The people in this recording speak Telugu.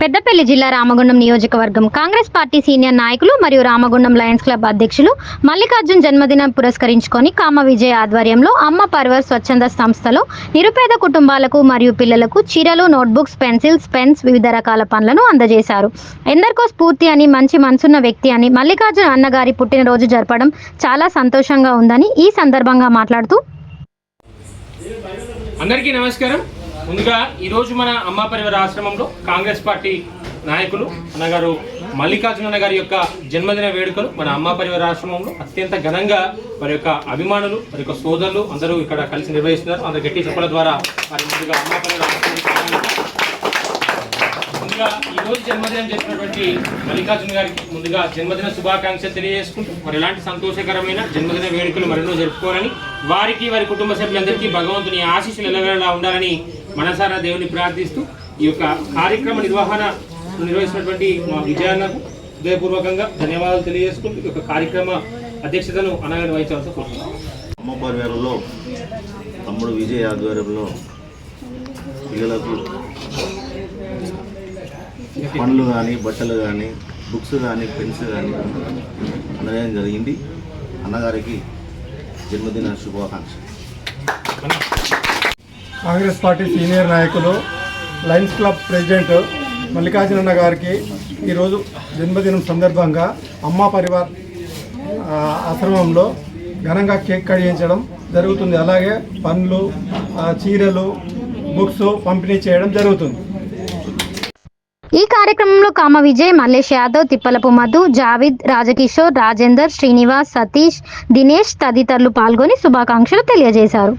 పెద్దపల్లి జిల్లా రామగుండం నియోజకవర్గం కాంగ్రెస్ పార్టీ సీనియర్ నాయకులు మరియు రామగుండం లయన్స్ క్లబ్ అధ్యక్షులు మల్లికార్జున్ జన్మదినం పురస్కరించుకొని కామ విజయ్ ఆధ్వర్యంలో అమ్మ పర్వర్ స్వచ్ఛంద సంస్థలో నిరుపేద కుటుంబాలకు మరియు పిల్లలకు చీరలు నోట్బుక్స్ పెన్సిల్స్ పెన్స్ వివిధ రకాల పనులను అందజేశారు. ఎందరికో స్ఫూర్తి అని మంచి మనసున్న వ్యక్తి అని మల్లికార్జున్ అన్నగారి పుట్టినరోజు జరపడం చాలా సంతోషంగా ఉందని ఈ సందర్భంగా మాట్లాడుతూ అందరికీ నమస్కారం. ముందుగా ఈరోజు మన అమ్మ పరివార ఆశ్రమంలో కాంగ్రెస్ పార్టీ నాయకులు అన్నగారు మల్లికార్జున గారి యొక్క జన్మదిన వేడుకలు మన అమ్మ పరివార ఆశ్రమంలో అత్యంత ఘనంగా వారి యొక్క అభిమానులు వారి యొక్క సోదరులు అందరూ ఇక్కడ కలిసి నిర్వహిస్తున్నారు. అందరు గట్టి చెప్పల ద్వారా వారి ముందుగా అమ్మ పరివార ముందుగా ఈరోజు జన్మదినం చేసినటువంటి మల్లికార్జున గారికి ముందుగా జన్మదిన శుభాకాంక్షలు తెలియజేసుకుంటూ మరి ఎలాంటి సంతోషకరమైన జన్మదిన వేడుకలు మరెన్నో జరుపుకోవాలని వారికి వారి కుటుంబ సభ్యులందరికీ భగవంతుని ఆశీస్సులు ఎల్లవేళలా ఉండాలని మనసారా దేవుని ప్రార్థిస్తూ ఈ యొక్క కార్యక్రమ నిర్వహణ నిర్వహిస్తున్నటువంటి మా విజయాన్నకు హృదయపూర్వకంగా ధన్యవాదాలు తెలియజేసుకుంటూ ఈ యొక్క కార్యక్రమ అధ్యక్షతను అనగానే వహించవలసి కోరుతున్నాను అమ్మ తమ్ముడు విజయ్ ఆధ్వర్యంలో పిల్లలకు పండ్లు కానీ బట్టలు కానీ బుక్స్ కానీ పెన్స్ కానీ అందజేయడం జరిగింది. అన్నగారికి జన్మదిన శుభాకాంక్ష కాంగ్రెస్ పార్టీ సీనియర్ నాయకులు లయన్స్ క్లబ్ ప్రెసిడెంట్ మల్లికార్జునన్న గారికి ఈరోజు జన్మదినం సందర్భంగా అమ్మ పరివార్ ఆశ్రమంలో ఘనంగా కేక్ కడిగించడం జరుగుతుంది. అలాగే పండ్లు చీరలు బుక్స్ పంపిణీ చేయడం జరుగుతుంది. ఈ కార్యక్రమంలో కామ విజయ్ మల్లేష్ యాదవ్ తిప్పలపు మధు జావిద్ రాజకిషోర్ రాజేందర్ శ్రీనివాస్ సతీష్ దినేష్ తదితరులు పాల్గొని శుభాకాంక్షలు తెలియజేశారు.